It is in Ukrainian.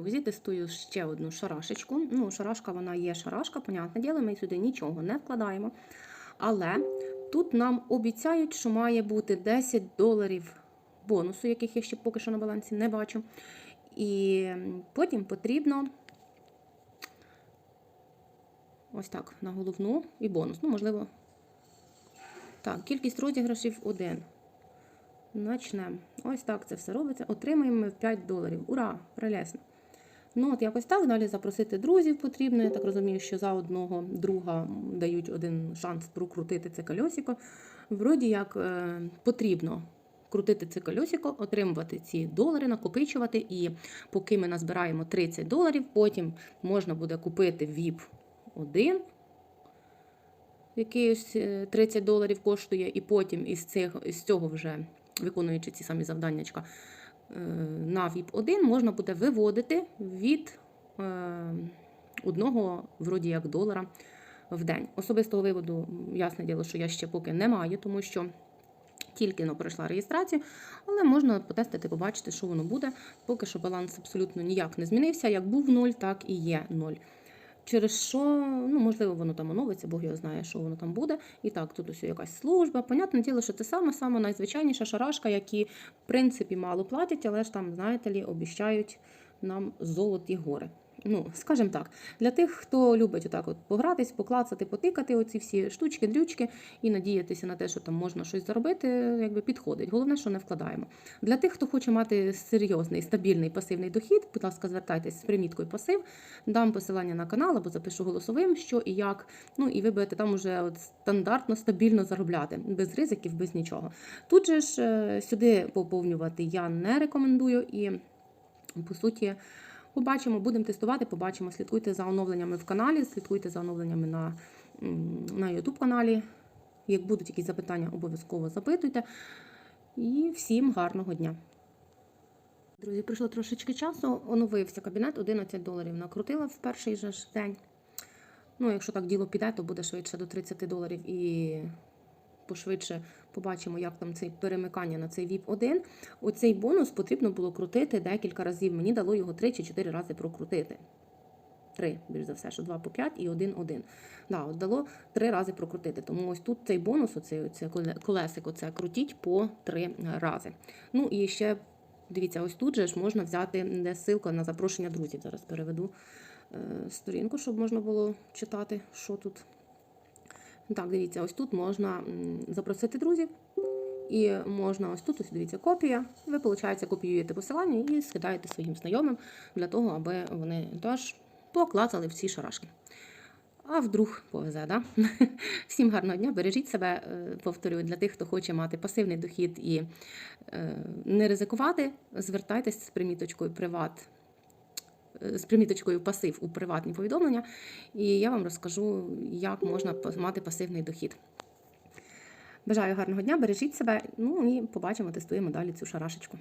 друзі, тестую ще одну шарашечку. Ну, шарашка вона є шарашка, понятне діло, ми сюди нічого не вкладаємо. Але тут нам обіцяють, що має бути 10 доларів бонусу, яких я ще поки що на балансі не бачу. І потім потрібно ось так, на головну і бонус. Ну, можливо. Так, кількість розіграшів 1. Начнемо. Ось так це все робиться. Отримаємо ми в 5 доларів. Ура! Прелесно. Ну, от якось так. Далі запросити друзів потрібно. Я так розумію, що за одного друга дають один шанс прокрутити це кольосико. Вроді як е, потрібно крутити це кольосико, отримувати ці долари, накопичувати. І поки ми назбираємо 30 доларів, потім можна буде купити VIP 1 якийсь е, 30 доларів коштує, і потім із, цих, із цього вже виконуючи ці самі завданнячка на VIP-1, можна буде виводити від е, одного, вроді як долара в день. Особистого виводу, ясне діло, що я ще поки не маю, тому що тільки но пройшла реєстрацію, але можна потестити, побачити, що воно буде. Поки що баланс абсолютно ніяк не змінився. Як був 0, так і є 0. Через що, ну, можливо, воно там оновиться, Бог його знає, що воно там буде. І так, тут ось якась служба. Понятне діло, що це саме саме найзвичайніша шарашка, які, в принципі, мало платять, але ж там, знаєте лі, обіщають нам золоті гори. Ну, скажімо так, для тих, хто любить отак от погратись, поклацати, потикати оці всі штучки, дрючки і надіятися на те, що там можна щось заробити, якби підходить. Головне, що не вкладаємо. Для тих, хто хоче мати серйозний, стабільний пасивний дохід, будь ласка, звертайтесь з приміткою пасив, дам посилання на канал або запишу голосовим, що і як. Ну і ви будете там уже от стандартно, стабільно заробляти, без ризиків, без нічого. Тут же ж е, сюди поповнювати я не рекомендую і по суті. Побачимо, будемо тестувати, побачимо. Слідкуйте за оновленнями в каналі, слідкуйте за оновленнями на, на YouTube каналі. Як будуть якісь запитання, обов'язково запитуйте. І всім гарного дня. Друзі, пройшло трошечки часу, оновився кабінет, 11 доларів накрутила в перший же ж день. Ну, якщо так діло піде, то буде швидше до 30 доларів і пошвидше побачимо, як там це перемикання на цей VIP 1. Оцей бонус потрібно було крутити декілька разів. Мені дало його 3 чи 4 рази прокрутити. Три, більш за все, що 2 по 5 і 1 1. Да, от дало 3 рази прокрутити. Тому ось тут цей бонус, оце коле- колесико, це крутіть по 3 рази. Ну і ще дивіться, ось тут же ж можна взяти де ссылка на запрошення друзів. Зараз переведу е, сторінку, щоб можна було читати, що тут. Так, дивіться, ось тут можна запросити друзів. І можна ось тут, ось дивіться, копія. Ви, виходить, копіюєте посилання і скидаєте своїм знайомим для того, аби вони теж поклацали в ці шарашки. А вдруг повезе, да? Всім гарного дня, бережіть себе, е, повторюю, для тих, хто хоче мати пасивний дохід і е, не ризикувати, звертайтесь з приміточкою приват. З приміточкою пасив у приватні повідомлення, і я вам розкажу, як можна мати пасивний дохід. Бажаю гарного дня, бережіть себе. Ну і побачимо, тестуємо далі цю шарашечку.